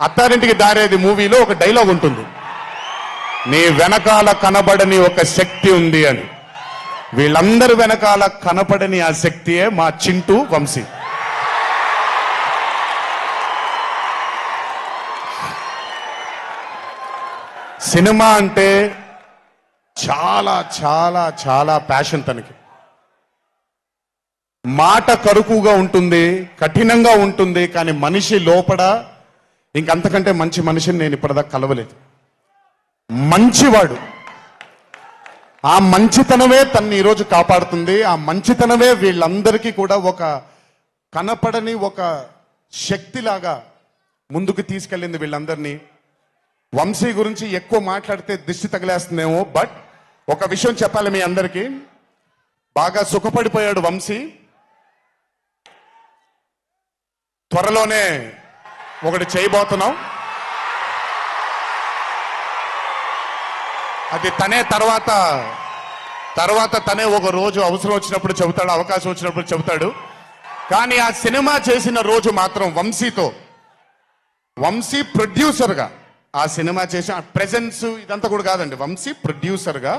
అత్తారింటికి దారేది మూవీలో ఒక డైలాగ్ ఉంటుంది. నీ వెనకాల కనబడని ఒక శక్తి ఉంది అని. వీళ్ళందరి వెనకాల కనపడని ఆ శక్తియే మా చింటూ వంశీ. సినిమా అంటే చాలా చాలా చాలా ప్యాషన్ తనకి. మాట కరుకుగా ఉంటుంది కఠినంగా ఉంటుంది కానీ మనిషి లోపల ఇంకంతకంటే మంచి మనిషిని నేను ఇప్పటిదాకా కలవలేదు. మంచివాడు. ఆ మంచితనమే తన్ని ఈరోజు కాపాడుతుంది. ఆ మంచితనమే వీళ్ళందరికీ కూడా ఒక కనపడని ఒక శక్తిలాగా ముందుకు తీసుకెళ్ళింది వీళ్ళందరినీ. వంశీ గురించి ఎక్కువ మాట్లాడితే దిష్టి తగిలేస్తుందేమో బట్ ఒక విషయం చెప్పాలి మీ అందరికీ. బాగా సుఖపడిపోయాడు వంశీ. త్వరలోనే ఒకటి చేయబోతున్నాం. అది తనే తర్వాత తర్వాత తనే ఒక రోజు అవసరం వచ్చినప్పుడు చెబుతాడు అవకాశం వచ్చినప్పుడు చెబుతాడు. కానీ ఆ సినిమా చేసిన రోజు మాత్రం వంశీతో వంశీ ప్రొడ్యూసర్గా ఆ సినిమా చేసిన ప్రెజెన్స్ ఇదంతా కూడా కాదండి వంశీ ప్రొడ్యూసర్గా